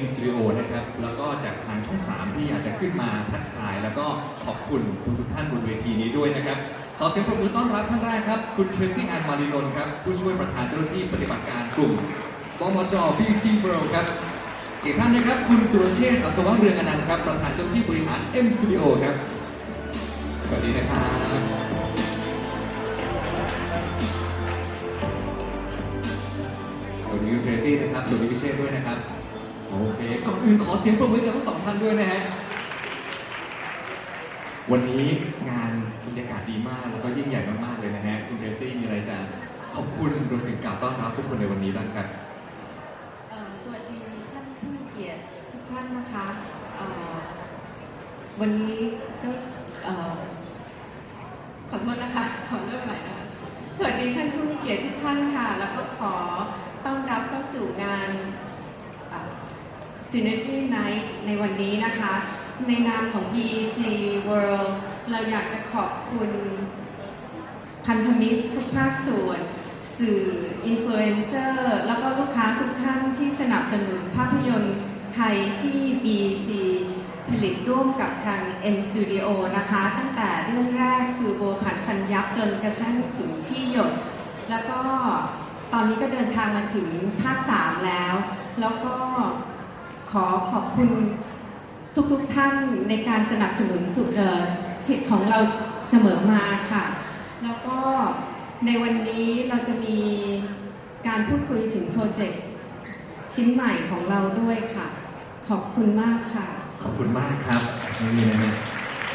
M Studio นะครับ แล้วก็จากทางช่อง 3 ที่อยากจะขึ้นมาทักทาย แล้วก็ขอบคุณทุกทุกท่านบนเวทีนี้ด้วยนะครับ ขอเสียงปรบมือต้อนรับท่านแรกครับ คุณเทรซี่แอนมารินนครับ ผู้ช่วยประธานเจ้าหน้าที่ปฏิบัติการกลุ่มบมจ BC World ครับอีกท่านนะครับ คุณสุรเชษฐ์อัศวะเรืองอนันต์ครับ ประธานเจ้าหน้าที่บริหาร M Studio ครับ สวัสดีนะครับสวัสดีคุณเทรซี่นะครับสวัสดีพี่เชษฐ์ด้วยนะครับ โอเคก่อนอื่นขอเสียงปรบมือกับทั้งสองท่านด้วยนะฮะ วันนี้งานบรรยากาศดีมากแล้วก็ยิ่งใหญ่มากๆเลยนะฮะ คุณเทรซี่มีอะไรจะขอบคุณรวมถึงกล่าวต้อนรับทุกคนในวันนี้บ้างครับ เอ่อสวัสดีท่านผู้มีเกียรติทุกท่านนะคะเอ่อวันนี้ก็เอ่อขอโทษนะคะ ขอเริ่มใหม่นะคะ สวัสดีท่านผู้มีเกียรติทุกท่านค่ะ แล้วก็ขอต้อนรับเข้าสู่งานเอ่อ Synergy Night ในวันนี้นะคะ ในนามของ BEC World เราอยากจะขอบคุณพันธมิตรทุกภาคส่วน สื่ออินฟลูเอนเซอร์แล้วก็ลูกค้าทุกท่านที่สนับสนุนภาพยนตร์ไทยที่ BEC ผลิตร่วมกับทาง M Studio นะคะ ตั้งแต่เรื่องแรกคือโบผันฟันยับจนกระทั่งถึงที่หยด แล้วก็ตอนนี้ก็เดินทางมาถึงภาค 3 แล้ว แล้วก็ ขอขอบคุณทุกๆท่านในการสนับสนุนจุดเอ่อทิศของเราเสมอมาค่ะ แล้วก็ในวันนี้เราจะมีการพูดคุยถึงโปรเจกต์ชิ้นใหม่ของเราด้วยค่ะ ขอบคุณมากค่ะ ขอบคุณมากครับนี่นะฮะ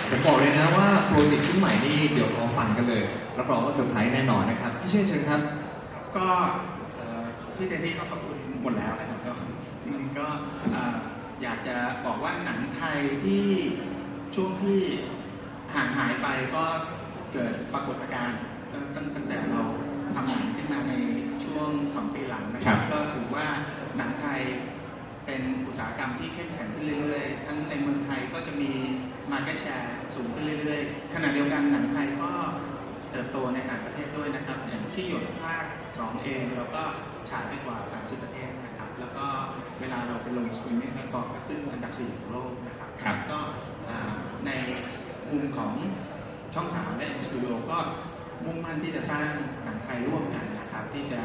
ผมบอกเลยนะว่าโปรเจกต์ชิ้นใหม่นี่เดี๋ยวรอฟังกันเลยรับรองว่าเซอร์ไพรส์แน่นอนนะครับพี่เชษฐ์เชิญครับ ก็เอ่อพี่เตซี่ก็ขอบคุณหมดแล้วนะครับ ก็จริงๆก็เอ่ออยากจะบอกว่าหนังไทยที่ช่วงที่ห่างหายไปก็เกิดปรากฏการณ์ก็ตั้งตั้งแต่เราทำหนังขึ้นมาในช่วงสองปีหลังนะคครัรับบก็ถือว่าหนังไทยเป็นอุตสาหกรรมที่เข้มแข็งขึ้นเรื่อยๆ ทั้งในเมืองไทยก็จะมี market share สูงขึ้นเรื่อยๆ ขณะเดียวกันหนังไทยก็เติบโตในต่างประเทศด้วยนะครับ อย่างที่หยดภาค 2 เองเราก็ฉายไปกว่า 30 ประเทศ ลาเราไปลงสตรีมมิ่งก็ขึ้นอันดับ 4 ของโลกนะครับครับ ก็อ่าในมุมของช่อง 3 และ M Studio ก็มุ่งมั่นที่จะสร้างหนังไทยร่วมกันนะครับ ที่จะ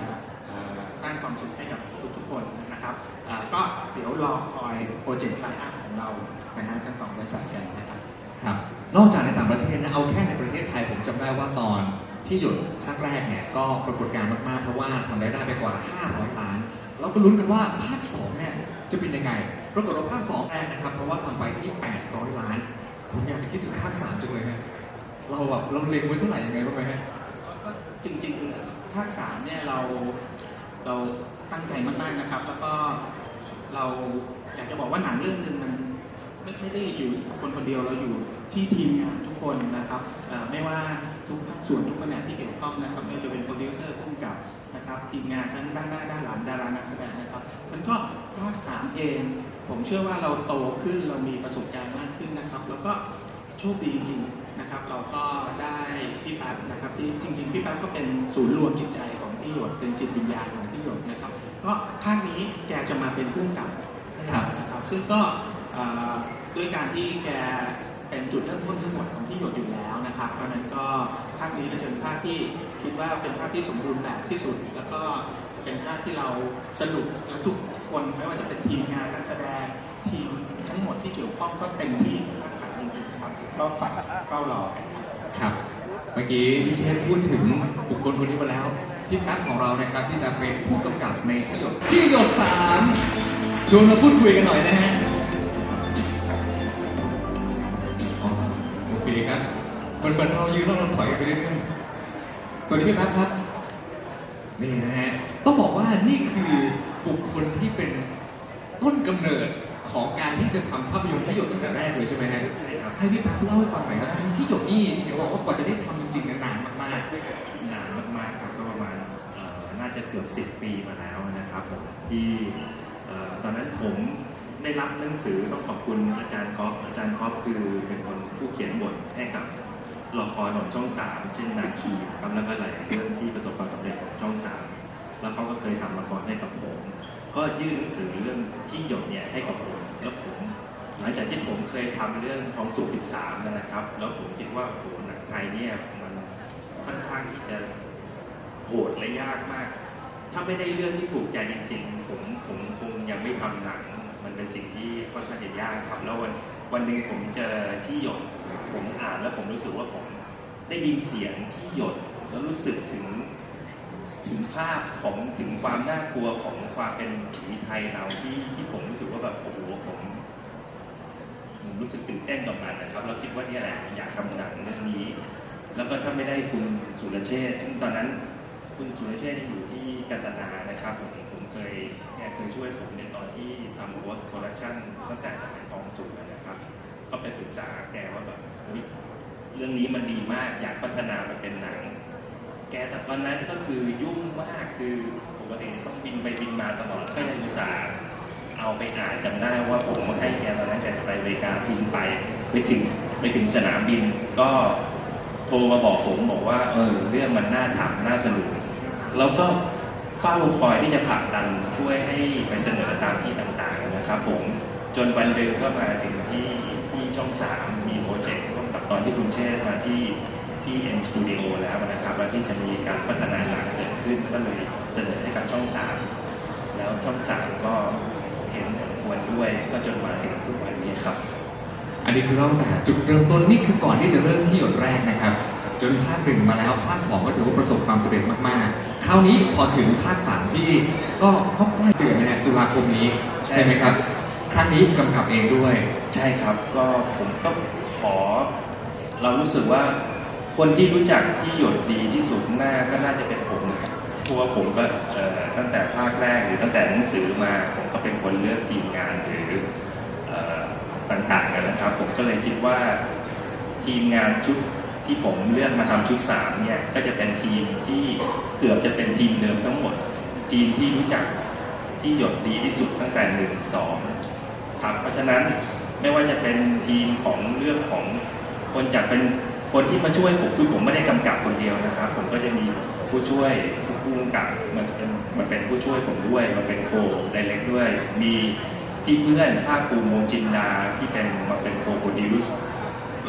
อ่าสร้างความสุขให้กับทุกๆคนนะครับอ่าก็เดี๋ยวรอคอยโปรเจกต์ไลน์อัพของเรานะฮะทั้งสองบริษัทกันนะครับ ครับ นอกจากในต่างประเทศนะ เอาแค่ในประเทศไทยผมจำได้ว่าตอนที่หยุดภาคแรกเนี่ย ก็ปรากฏการณ์มาก ๆ เพราะว่าทำรายได้ไปกว่า 500 ล้าน เราก็ลุ้นกันว่าภาค2เนี่ยจะเป็นยังไงปรากฏว่าภาค2แรกนะครับ เพราะว่าทำไปที่ 800 ล้าน ผมอยากจะคิดถึงภาค3จังเลยฮะเราแบบเราเล็งไว้เท่าไหร่ยังไงบ้างไหมฮะก็จริงๆภาคสามเนี่ยเราเราตั้งใจมากๆนะครับ แล้วก็เราอยากจะบอกว่าหนังเรื่องหนึ่งมันไม่ไม่ได้อยู่คนคนเดียวเราอยู่ที่ทีมงานทุกคนนะครับไม่ว่า ทุกภาคส่วนทุกแผนกที่เกี่ยวข้องนะครับไม่ว่าจะเป็นโปรดิวเซอร์ผู้กำกับนะครับทีมงานทั้งด้านหน้าด้านหลังดารานักแสดงนะครับ มันก็ภาคสามเอง ผมเชื่อว่าเราโตขึ้นเรามีประสบการณ์มากขึ้นนะครับ แล้วก็โชคดีจริงๆนะครับ เราก็ได้พี่แป๊บนะครับที่จริง ๆ พี่แป๊บก็เป็นศูนย์รวมจิตใจของที่หยดเป็นจิตวิญญาณของที่หยดนะครับ ก็ภาคนี้แกจะมาเป็นผู้กำกับนะครับซึ่งก็ด้วยการที่แก เป็นจุดเริ่มต้นทั้งหมดของที่หยดอยู่แล้วนะครับเพราะนั้นก็ภาคนี้จะเป็นภาคที่คิดว่าเป็นภาคที่สมบูรณ์แบบที่สุด แล้วก็เป็นภาคที่เราสนุกและทุกคนไม่ว่าจะเป็นทีมงานนักแสดงทีมทั้งหมดที่เกี่ยวข้องก็เต็มที่ภาคสามจริงๆครับก็ฝากเฝ้ารอครับเมื่อกี้พี่เชษพูดถึงบุคคลคนนี้มาแล้วพี่แป๊บของเรานะครับที่จะเป็นผู้กำกับในที่หยดที่หยดสามชวนมาพูดคุยกันหน่อยนะฮะ โอเคครับเหมือนเหมือนเรายืนแล้วเราถอยไปเรื่อยๆสวัสดีพี่แป๊บครับ นี่นะฮะ ต้องบอกว่านี่คือบุคคลที่เป็นต้นกำเนิดของการที่จะทำภาพยนตร์ที่หยดตั้งแต่แรกเลยใช่ไหมฮะใช่ครับให้พี่แป๊บเล่าให้ฟังหน่อยครับจริงๆที่หยดนี่เดี๋ยวบอกว่ากว่าจะได้ทำจริงๆเนยนานมากนานมากๆครับก็ประมาณเอ่อน่าจะเกือบ10 ปีมาแล้วนะครับผมที่เอ่อตอนนั้นผม ได้รับหนังสือต้องขอบคุณอาจารย์ก๊อฟอาจารย์ก๊อฟคือเป็นคนผู้เขียนบทให้กับละครของช่องสามเช่นนาคีครับแล้วก็หลายเรื่องที่ประสบความสำเร็จของช่องสามแล้วเขาก็เคยทำละครให้กับผม ก็ยื่นหนังสือเรื่องที่หยดเนี่ยให้กับผมแล้วผม หลังจากที่ผมเคยทำเรื่องทองสุก13นั่นนะครับ แล้วผมคิดว่าโหหนังไทยเนี่ยมันค่อนข้างที่จะโหดและยากมาก ถ้าไม่ได้เรื่องที่ถูกใจจริง ๆ ผมผมคงยังไม่ทำหนัง มันเป็นสิ่งที่ค่อนข้างจะยากครับ แล้ววันวันหนึ่งผมเจอที่หยดผมอ่านแล้วผมรู้สึกว่าผมได้ยินเสียงที่หยดแล้วรู้สึกถึงถึงภาพของถึงความน่ากลัวของความเป็นผีไทยเราที่ที่ผมรู้สึกว่าแบบโอ้โหผมผมรู้สึกตื่นเต้นกับมันนะครับแล้วคิดว่านี่แหละอยากทำหนังเรื่องนี้ แล้วก็ถ้าไม่ได้คุณสุรเชษซึ่งตอนนั้น คุณสุรเชษอยู่ที่กันตนานะครับผมผมเคยแกเคยช่วยผมในตอนที่ทำ post production ตั้งแต่สมัยทองสุกนะครับ ก็ไปปรึกษาแกว่าแบบเรื่องนี้มันดีมากอยากพัฒนามันเป็นหนัง แกแต่ตอนนั้นก็คือยุ่งมากคือปกติต้องบินไปบินมาตลอดก็ยังอุตส่าห์เอาไปอ่านจำได้ว่าผมให้แกตอนนั้นแกจะไปอเมริกาบินไปไปถึงไปถึงสนามบินก็โทรมาบอกผมบอกว่าเออเรื่องมันน่าทำน่าสนุก แล้วก็เฝ้าคอยที่จะผลักดันช่วยให้ไปเสนอตามที่ต่างๆนะครับ ผมจนวันหนึ่งก็มาถึงที่ที่ช่องสามมีโปรเจกต์ร่วมกับตอนที่คุณเชษมาที่ที่ M Studio แล้วนะครับแล้วที่จะมีการพัฒนาหนังเกิดขึ้นก็เลยเสนอให้กับช่องสามแล้วช่องสามก็เห็นสมควรด้วยก็จนมาถึงทุกวันนี้ครับ อันนี้คือเล่าตั้งแต่จุดเริ่มต้นนี่คือก่อนที่จะเริ่มที่หยดแรกนะครับ จนภาคหนึ่งมาแล้วภาคสองก็ถือว่าประสบความสำเร็จมากๆ คราวนี้พอถึงภาคสามที่ก็ก็ใกล้เดือนนะฮะตุลาคมนี้ใช่ไหมครับครั้งนี้กำกับเองด้วย ใช่ครับก็ผมก็ขอ เรารู้สึกว่าคนที่รู้จักที่หยดดีที่สุดหน่าก็น่าจะเป็นผมนะครับเพราะว่าผมก็ตั้งแต่ภาคแรกหรือตั้งแต่หนังสือมาผมก็เป็นคนเลือกทีมงานหรืออต่างๆกันนะครับ ผมก็เลยคิดว่าทีมงานชุด ที่ผมเลือกมาทำชุดสามเนี่ยก็จะเป็นทีมที่เกือบจะเป็นทีมเดิมทั้งหมด ทีมที่รู้จักที่หยดดีที่สุดตั้งแต่หนึ่งสองครับเพราะฉะนั้นไม่ว่าจะเป็นทีมของเรื่องของคนจากเป็นคนที่มาช่วยผมคือผมไม่ได้กำกับคนเดียวนะครับ ผมก็จะมีผู้ช่วยผู้ผู้กำกับมันเป็นมันเป็นผู้ช่วยผมด้วยมาเป็นโคไดเรกด้วย มีพี่เพื่อนภาคภูมิวงจินดาที่เป็นมาเป็นโคโปรดิวส์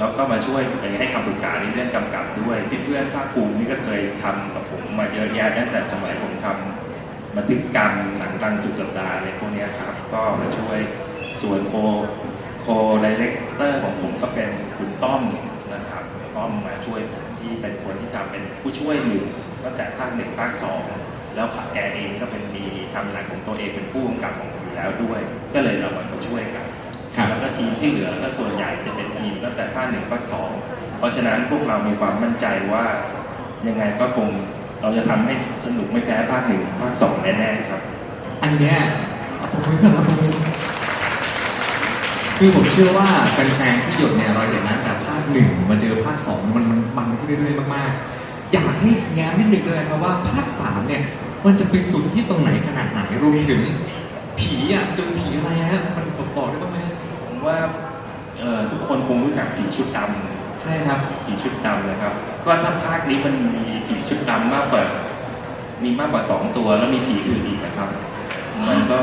แล้วก็มาช่วยไปให้คำปรึกษาในเรื่องกำกับด้วยพี่เพื่อนภาคภูมินี่ก็เคยทำกับผมมาเยอะแยะตั้งแต่สมัยผมทำบันทึกกรรมหนังดังสุดสัปดาห์อะไรพวกนี้ครับ ก็มาช่วยส่วนโคโคไดเรคเตอร์ของผมก็เป็นคุณต้อมนะครับต้อมมาช่วยผมที่เป็นคนที่ทำเป็นผู้ช่วยหนึ่ตั้งแต่ภาคหนึ่งภาคสองแล้วแกเองก็เป็นมีทำหนังของตัวเองเป็นผู้กำกับของผมอยู่แล้วด้วย ก็เลยเรามาช่วยกัน แล้วก็ทีมที่เหลือก็ส่วนใหญ่จะเป็นทีมตั้งแต่ภาคหนึ่งภาคสองเพราะฉะนั้นพวกเรามีความมั่นใจว่ายังไงก็คงเราจะทำให้สนุกไม่แพ้ภาคหนึ่งภาคสองแน่ๆครับ อันเนี้ยผมไม่เคยรับรู้คือผมเชื่อว่าแฟนๆที่หยดเนี่ยเราเห็นนะแต่ภาคหนึ่งมาเจอภาคสองมันมันมันขึ้นเรื่อยๆมากๆ อยากให้แง้มนิดนึงเลยครับว่าภาคสามเนี่ยมันจะไปสุดที่ตรงไหนขนาดไหนรวมถึงผีอะจะเป็นผีอะไรฮะมัน ว่าเอ่อทุกคนคงรู้จักผีชุดดำใช่ครับผีชุดดำนะครับ ก็ถ้าภาคนี้มันมีผีชุดดำมากกว่ามีมากกว่าสองตัวแล้วมีผีอื่นอีกนะครับ มันก็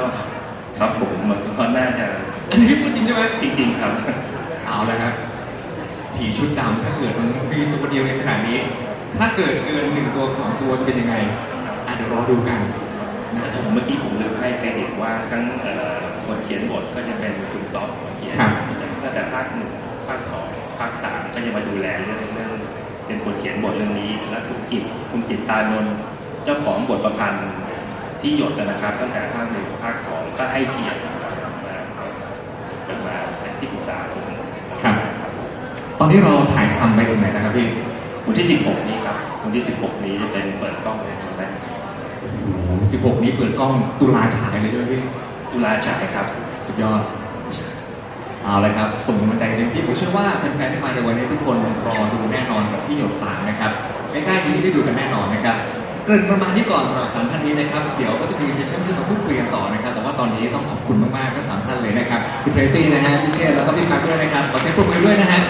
ครับผมมันก็น่าจะอันนี้พูดจริงใช่ไหมจริง ๆ ครับ เอาละครับผีชุดดำถ้าเกิดมันมีตัวเดียวในขนาดนี้ ถ้าเกิดเกินหนึ่งตัวสองตัวจะเป็นยังไงอะเดี๋ยวรอดูกันนะผม เมื่อกี้ผมลืมให้เครดิตว่าทั้งเอ่อคนเขียนบทก็จะเป็นคุณก๊อฟมาเขียนตั้งแต่ภาคหนึ่งภาคสองภาคสามก็จะมาดูแลเรื่องเรื่องเป็นคนเขียนบทเรื่องนี้ และคุณกิตคุณกิตตานนท์เจ้าของบทประพันธ์ที่หยดนะครับ ตั้งแต่ภาคหนึ่งภาคสองก็ให้เกียรติมาเป็นมาเป็นที่ปรึกษาผมครับ ตอนนี้เราถ่ายทำไปถึงไหนนะครับพี่วันที่ 16 นี้ครับวันที่ 16 นี้จะเป็นเปิดกล้องในครั้งแรกโอ้โห 16 นี้เปิดกล้องตุลาฉายเลยใช่ไหมพี่ตุลาฉายครับ สุดยอด เอาเลยครับ ส่งกำลังใจกันเต็มที่ผมเชื่อว่าแฟนๆที่มาในวันนี้ทุกคนรอดูแน่นอนกับที่หยดสามนะครับใกล้ๆนี้ได้ดูกันแน่นอนนะครับเกินประมาณนี้ก่อนสำหรับสามท่านนี้นะครับ เดี๋ยวก็จะมีเซสชั่นที่มาพูดคุยกันต่อนะครับ แต่ว่าตอนนี้ต้องขอบคุณมากๆทั้งสามท่านเลยนะครับคุณเทรซี่นะฮะพี่เชษแล้วก็พี่มาร์คด้วยนะครับขอเสียงปรบมือด้วยนะฮะ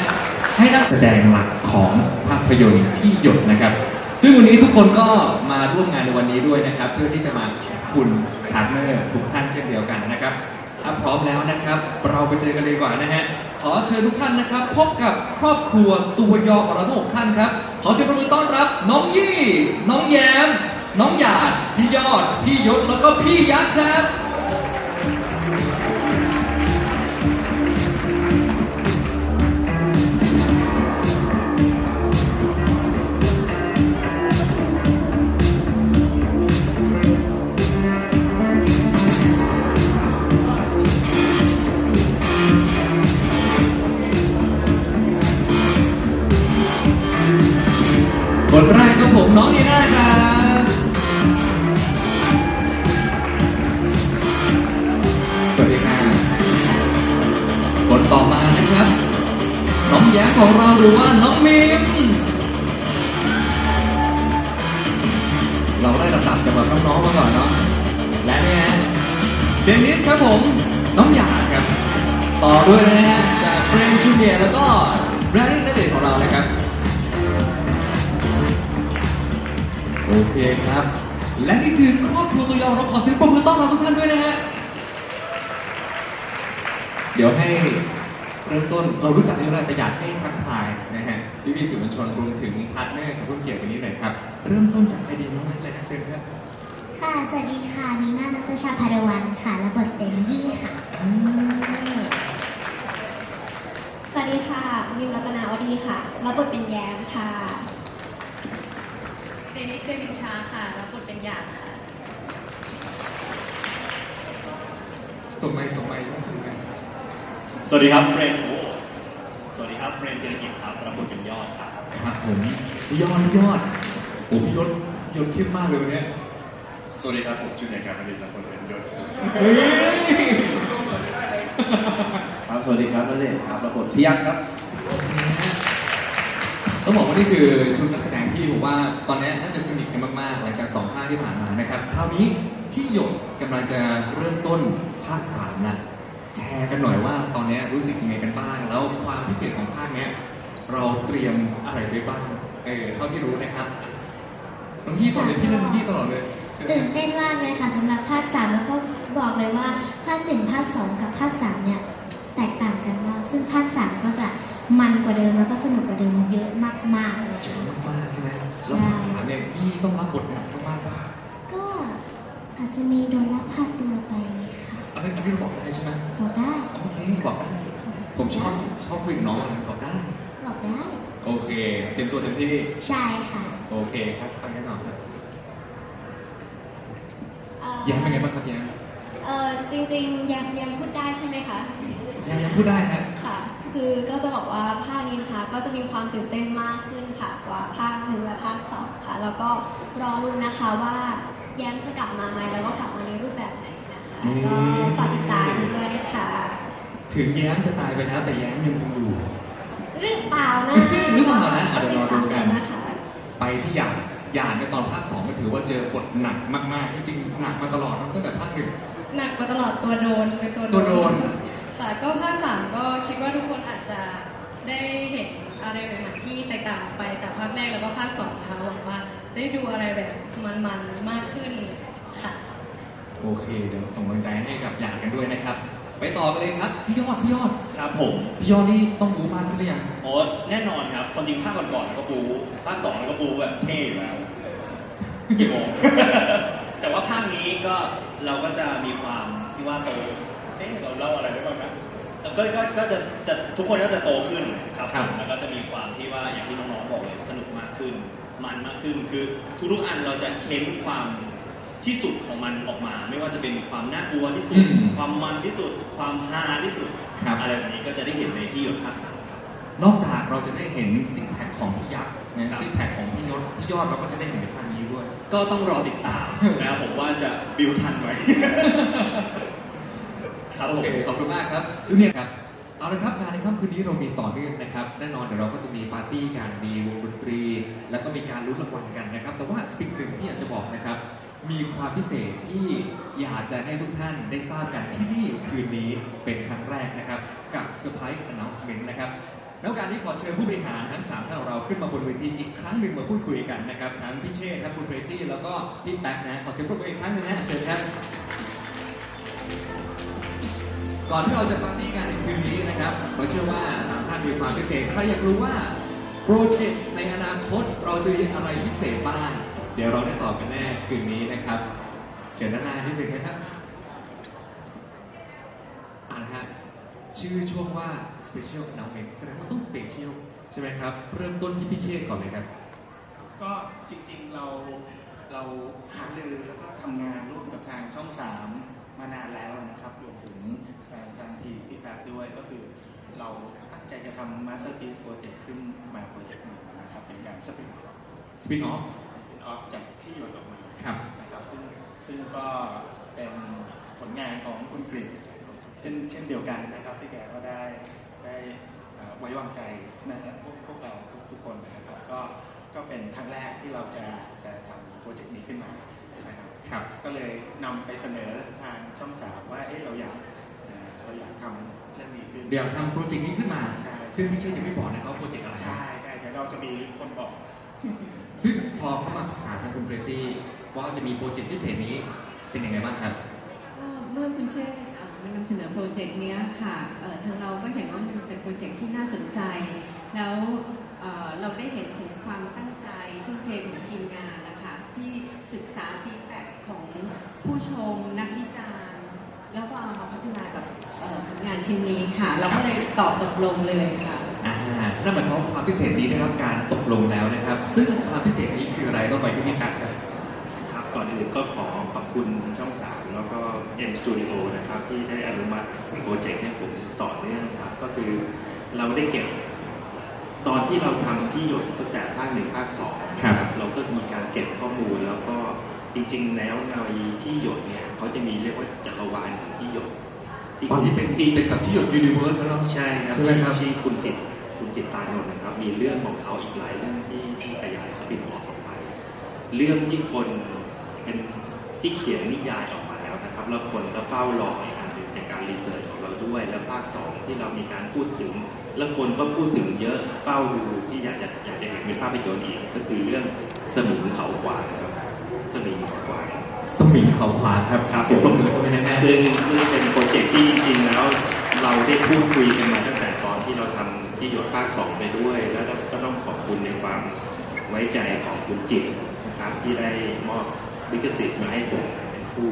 ให้นักแสดงหลักของภาพยนตร์ที่หยดนะครับ ซึ่งวันนี้ทุกคนก็มาร่วมงานในวันนี้ด้วยนะครับ เพื่อที่จะมาขอบคุณพาร์ทเนอร์ทุกท่านเช่นเดียวกันนะครับ ถ้าพร้อมแล้วนะครับ เราไปเจอกันเลยดีกว่านะฮะ ขอเชิญทุกท่านนะครับ พบกับครอบครัวตัวยอของเราทั้งหกท่านครับ ขอเสียงปรบมือต้อนรับ น้องยี่ น้องแยม น้องหยาด พี่ยอด พี่ยศ แล้วก็พี่ยักษ์ครับ ของเราหรือว่าน้องมิมเราได้ลำดับจากแบบน้องๆมาก่อนเนาะและเนี่ยฮะเดนิสครับผมน้องหยาดครับต่อด้วยนะฮะจากเฟรนจูเนียแล้วก็แบรนด์นัเดทของเรานะครับโอเคครับ และนี่คือครอบครัวตัวยอเราขอเสียงปรบมือต้อนรับทุกท่านด้วยนะฮะเดี๋ยวให้ เริ่มต้นเรารู้จักกันอยู่แล้วแต่อยากให้ทักทายนะฮะพี่พี่ๆสื่อมวลชนรวมถึงพาร์ทเนอร์ของผู้เกียรติวันนี้หน่อยครับ เริ่มต้นจากใครดีน้องนัทเลยครับเชิญครับค่ะ สวัสดีค่ะนีน่านัตชาพารวันค่ะและบทเป็นยี่ค่ะอ่าสวัสดีค่ะมิมรัตนาวดีค่ะรับบทเป็นแย้มค่ะเดนิสเซลินชาค่ะรับบทเป็นหยาดค่ะส่งไมค์ส่งไมค์ส่งไมค์ สวัสดีครับเฟรนโอ้สวัสดีครับเฟรนธีรกิจครับรับบทเป็นยอดครับครับผมพี่ยอดพี่ยอดโอ้พี่ยศพี่ยศเข้มมากเลยวันเนี้ยสวัสดีครับผมจูเนียร์การผลิตรับบทเป็นยศเฮ้ยครับสวัสดีครับณเดชน์ครับรับบทพี่ยักษ์ครับต้องบอกว่านี่คือชุดนักแสดงที่ผมว่าตอนนี้น่าจะสนิทกันมากๆหลังจากสองภาคที่ผ่านมานะครับ คราวนี้ที่หยดกำลังจะเริ่มต้นภาคสามนะ แชร์กันหน่อยว่าตอนนี้รู้สึกยังไงกันบ้าง แล้วความพิเศษของภาคเนี้ยเราเตรียมอะไรไว้บ้างเออเท่าที่รู้นะครับน้องพี่ก่อนเลยพี่เล่นน้องพี่ตลอดเลยเชิญตื่นเต้นมากเลยค่ะสำหรับภาค3แล้วก็บอกเลยว่าภาค1ภาค2กับภาค3เนี่ยแตกต่างกันมากซึ่งภาค3ก็จะมันกว่าเดิมแล้วก็สนุกกว่าเดิมเยอะมากๆเลยเยค่ะอะมากๆใช่ไหมแล้วภาคสามเนี่ยพี่ต้องรับบทหนักมากๆป่ะก็อาจจะมีโดนลักพาตัวไป ค่ะอันนี้อันนี้เราบอกได้ใช่ไหมบอกได้โอเคบอกได้ผมชอบชอบคุยกับน้องอะบอกได้บอกได้ โอเคเตรียมตัวเต็มที่ ใช่ค่ะ โอเคครับฟังกันต่อครับเอ่อแย้มเป็นไงบ้างครับแย้มเอ่อจริงๆแย้มแย้มพูดได้ใช่ไหมคะ แย้มยังพูดได้ฮะค่ะ คือก็จะบอกว่าภาคนี้นะคะก็จะมีความตื่นเต้นมากขึ้นค่ะ กว่าภาคหนึ่งและภาคสองค่ะ แล้วก็รอรุ้นนะคะว่าแย้มจะกลับมาไหมแล้วก็กลับมาในรูปแบบไหนนะคะ ก็ฝากติดตามด้วยค่ะถึงแย้มจะตายไปแล้วแต่แย้มยังคงอยู่หรือเปล่านะหรือเปล่านะอะเดี๋ยวรอดูกันนะคะไปที่หยาดหยาดในตอนภาคสองก็ถือว่าเจอบทหนักมากๆจริงๆหนักมาตลอดตั้งแต่ภาคหนึ่งหนักมาตลอดตัวโดนเป็นตัวตัวโดนค่ะก็ภาคสามก็คิดว่าทุกคนอาจจะได้เห็นอะไรใหม่ๆที่แตกต่างออกไปจากภาคแรกแล้วก็ภาคสองนะคะหวังว่าจะได้ดูอะไรแบบมันๆมากขึ้นค่ะ โอเค เดี๋ยวส่งกำลังใจให้กับหยาดกันด้วยนะครับ ไปต่อกันเลยครับพี่ยอดพี่ยอดครับผม พี่ยอดนี่ต้องรู้มากขึ้นหรือยังโอ้แน่นอนครับความจริงภาคก่อนๆก็ปูภาคสองก็ปูแบบเท่อยู่แล้วกี่โมงแต่ว่าภาคนี้ก็เราก็จะมีความที่ว่าโตเอ๊ะเราเล่าอะไรได้บ้างนะเอ่อก็ก็ก็จะจะทุกคนก็จะโตขึ้นครับครับแล้วก็จะมีความที่ว่าอย่างที่น้องๆบอกเลยสนุกมากขึ้น มันมากขึ้นคือทุกๆอันเราจะเค้นความ ที่สุดของมันออกมา ไม่ว่าจะเป็นความน่ากลัวที่สุด อืมความมันที่สุด ความฮาที่สุดครับ อะไรแบบนี้ก็จะได้เห็นในที่หยดภาคสามครับ นอกจากเราจะได้เห็นซิกแพคของพี่ยักษ์นะครับซิกแพคของพี่ยศพี่ยอดเราก็จะได้เห็นในภาคนี้ด้วย ก็ต้องรอติดตามนะครับผมว่าจะบิวทันไหม ครับโอผม เคขอบคุณมากครับทุกเนี่ยครับ เอาละครับงานในค่ำคืนนี้เรามีต่อเนื่องนะครับ แน่นอนเดี๋ยวเราก็จะมีปาร์ตี้กันมีวงดนตรี แล้วก็มีการลุ้นรางวัลกันนะครับ แต่ว่าสิ่งหนึ่งที่อยากจะบอกนะครับ มีความพิเศษที่อยากจะให้ทุกท่านได้ทราบกันที่นี่คืนนี้เป็นครั้งแรกนะครับ กับเซอร์ไพรส์ announcement นะครับแล้วการที่ขอเชิญผู้บริหารทั้งสามท่านของเราขึ้นมาบนเวทีอีกครั้งหนึ่งมาพูดคุยกันนะครับทั้งพี่เชษฐ์ครับคุณเทรซี่แล้วก็พี่แป๊บนะขอเชิญพวกอีกครั้งหนึ่งนะเชิญครับก่อนที่เราจะปาร์ตี้กันในคืนนี้นะครับเราเชื่อว่าสามท่านมีความพิเศษใครอยากรู้ว่าโปรเจกต์ในอนาคตเราจะมีอะไรพิเศษบ้าง ดี๋ยวเราได้ตอบกันแน่คืนนี้นะครับเชิญด้านหน้านิดนึงนะครับอ่านะฮะชื่อช่วงว่า Special Announcement แสดงว่าต้อง Special ใช่ไหมครับ เริ่มต้นที่พี่เชษก่อนเลยครับ ก็จริงๆเราเราหารือแล้วก็ทำงานร่วมกับทางช่องสามมานานแล้วนะครับรวมถึงทางทางทีมพี่แป๊บด้วยก็คือ เราตั้งใจจะทำ Masterpiece Project ขึ้นมาโปรเจกต์หนึ่งนะครับ เป็นการสปินออฟ Spin off ออฟจากที่หยดออกมาครับนะครับซึ่งซึ่งก็เป็นผลงานของคุณกฤษเช่นเช่นเดียวกันนะครับที่แกก็ได้ได้เอ่อไว้วางใจนะครับพวกพวกเราทุกๆคนนะครับก็ก็เป็นครั้งแรกที่เราจะจะทำโปรเจกต์นี้ขึ้นมานะครับครับก็เลยนำไปเสนอทางช่องสามว่าเอ๊ะเราอยากเอ่อเราอยากทำเรื่องนี้ขึ้นเดี๋ยวทำโปรเจกต์นี้ขึ้นมาใช่ซึ่งพี่เชษฐ์ยังไม่บอกนะครับว่าโปรเจกต์อะไรใช่ใช่เดี๋ยวเราจะมีคนบอก ซึ่งพอเข้ามาปรึกษาทางคุณเทรซี่ว่าจะมีโปรเจกต์พิเศษนี้เป็นยังไงบ้างครับ ก็เมื่อคุณเชษฐ์เอ่อมานำเสนอโปรเจกต์เนี้ยค่ะเอ่อทางเราก็เห็นว่ามันเป็นโปรเจกต์ที่น่าสนใจ แล้วเอ่อเราได้เห็นถึงความตั้งใจทุ่มเทของทีมงานนะคะที่ศึกษาฟีดแบ็กของผู้ชมนักวิจารณ์แล้วก็เอามาพัฒนากับเอ่อผลงานชิ้นนี้ค่ะ เราก็เลยตอบตกลงเลยค่ะ นั่นหมายความว่าความพิเศษนี้ได้รับการตกลงแล้วนะครับ ซึ่งความพิเศษนี้คืออะไรต้องไปที่พี่แป๊บครับครับก่อนอื่นก็ขอขอบคุณช่องสามแล้วก็ M Studio นะครับที่ได้อนุมัติโปรเจกต์ให้ผมต่อเนื่องครับก็คือเราได้เก็บตอนที่เราทำที่หยดตั้งแต่ภาคหนึ่งภาคสองครับเราก็มีการเก็บข้อมูลแล้วก็จริง ๆ แล้วในที่หยดเนี่ยเขาจะมีเรียกว่าจักรวาลของที่หยดตอนนี้เป็นตีเป็นแบบที่หยดยูนิเวอร์สแล้วใช่ครับใช่ไหมครับที่คุณติด คุณติดตานนท์นะครับ มีเรื่องของเขาอีกหลายเรื่องที่ที่ขยายสปินออฟออกไป เรื่องที่คนเป็นที่เขียนนิยายออกมาแล้วนะครับ แล้วคนก็เฝ้ารออีกอันหนึ่งจากการรีเสิร์ชของเราด้วย แล้วภาคสองที่เรามีการพูดถึง แล้วคนก็พูดถึงเยอะเฝ้าดูที่อยากจะอยากจะเห็นเป็นภาพยนตร์อีกก็คือเรื่องสมิงเขาขวางครับสมิงเขาขวางสมิงเขาขวางครับครับเสียงปรบมือด้วยนะฮะซึ่งซึ่งเป็นโปรเจกต์ที่จริงๆแล้วเราได้พูดคุยกันมาตั้งแต่ตอนที่เราทำ ที่หยดภาคสองไปด้วย แล้วก็ต้องขอบคุณในความไว้ใจของคุณกิตนะครับที่ได้มอบลิขสิทธิ์มาให้ผมเป็นผู้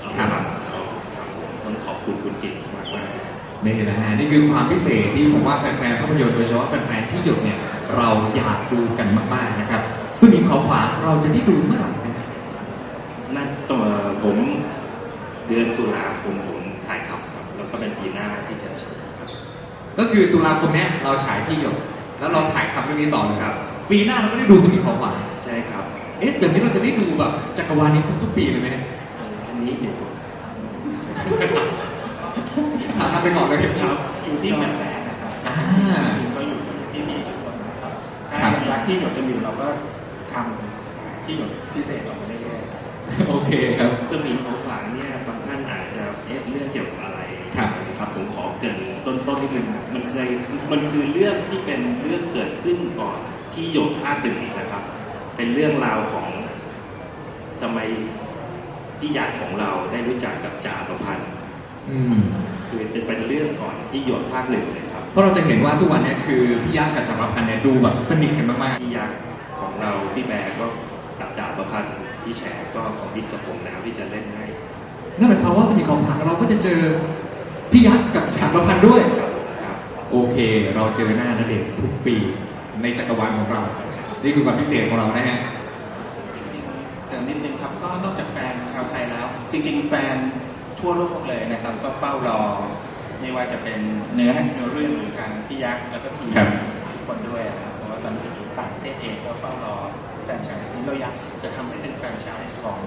เอาครับมาเอาครับผมต้องขอบคุณคุณกิตมากมากๆนี่นะฮะนี่คือความพิเศษที่ผมว่าแฟนๆภาพยนตร์โดยเฉพาะแฟนๆที่หยดเนี่ยเราอยากดูกันมากๆนะครับสมิงเขาขวางเราจะได้ดูเมื่อไหร่นะฮะน่าตัวผมเดือนตุลาคมผมถ่ายทำครับ แล้วก็เป็นปีหน้าที่จะฉายครับ ก็คือตุลาคมเนี้ยเราฉายที่หยดแล้วเราถ่ายทำเรื่องนี้ต่อเลยครับ ปีหน้าเราก็ได้ดูสมิงเขาขวางใช่ครับ เอ๊ะแบบนี้เราจะได้ดูแบบจักรวาลนี้ทุกๆปีเลยไหมเนี่ยเอ่ออันนี้เดี๋ยวถามไปก่อนเลยครับอยู่ที่แฟนๆนะครับอ่าจริงๆก็อยู่ที่พี่ทุกคนนะครับถ้าครับยังรักที่หยดกันอยู่เราก็ทำที่หยดพิเศษออกมาเรื่อยๆครับโอเคครับสมิงของขลังเนี่ยบางท่านอาจจะเอ๊ะเรื่องเกี่ยวกับอะไรครับครับผมขอเกริน ต้นต้นนิดนึงมันเคยมันคือเรื่องที่เป็นเรื่องเกิดขึ้นก่อนที่หยดภาคหนึ่งอีกนะครับ เป็นเรื่องราวของทำไมพี่ยักษ์ของเราได้รู้จักกับจ่าประพันธ์อืมคือเป็นเป็นเรื่องก่อนที่หยดภาคหนึ่งเลยครับเพราะเราจะเห็นว่าทุกวันเนี้คือพี่ยักษ์กับจักรพันธ์เนี่ยดูแบบสนิทกันมากพี่ยักษ์ของเราพี่แบร์ก็กับจ่าประพันธ์พี่แฉก็ของบิ๊กกับผมแล้วที่จะเล่นให้ๆนั่นหมายความว่าสมิงเขาขวางเราก็จะเจอ พี่ยักษ์กับจักรพันธ์ด้วยครับผมครับโอเค เราเจอหน้าณเดชน์ทุกปีในจักรวาลของเรา นี่คือความพิเศษของเรานะฮะ เสริมนิดนึงครับก็นอกจากแฟนชาวไทยแล้ว จริง ๆ แฟนทั่วโลกเลยนะครับ ก็เฝ้ารอไม่ว่าจะเป็นเนื้อเนื้อเรื่องหรือทางพี่ยักษ์แล้วก็ทีมครับ ทุกคนด้วยนะครับเพราะว่าตอนนี้ต่างประเทศเองก็เฝ้ารอแฟรนไชส์นี้เราอยากจะทำให้เป็นแฟรนไชส์ของ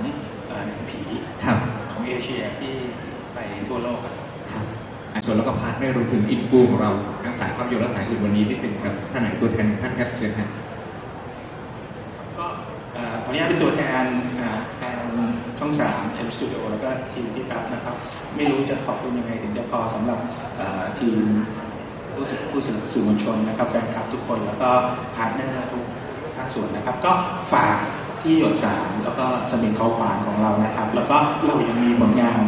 เอ่อหนังผีครับ ของเอเชียที่ไปทั่วโลกครับครับอะ ส่วนแล้วก็พาร์ทเนอร์รวมถึงอินฟูของเราทั้งสายภาพยนตร์และสายอื่นวันนี้นิดนึงครับท่านไหนตัวแทนท่านครับเชิญครับก็เอ่อขออนุญาตเป็นตัวแทนอ่าแทนช่องสาม M Studio แล้วก็ทีมพี่ปั๊บนะครับ ไม่รู้จะขอบคุณยังไงถึงจะพอสำหรับทีมผู้ผู้สื่อสื่อมวลชนนะครับแฟนคลับทุกคนแล้วก็พาร์ทเนอร์ทุกภาคส่วนนะครับ ก็ฝากที่หยดสามแล้วก็สมิงเขาขวานของเรานะครับ แล้วก็เรายังมีผลงาน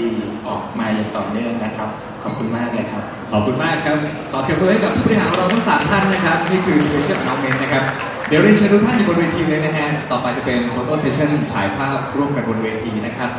ดีๆ ออกมาอย่างต่อเนื่องนะครับ ขอบคุณมากเลยครับ ขอบคุณมากครับขอเสียงปรบมือให้กับผู้บริหารของเราทั้งสามท่านนะครับนี่คือสเปเชียลน้องเมนนะครับเดี๋ยวเรียนเชิญทุกท่านอยู่บนเวทีเลยนะฮะต่อไปจะเป็นโฟโต้เซสชั่นถ่ายภาพร่วมกันบนเวทีนะครับ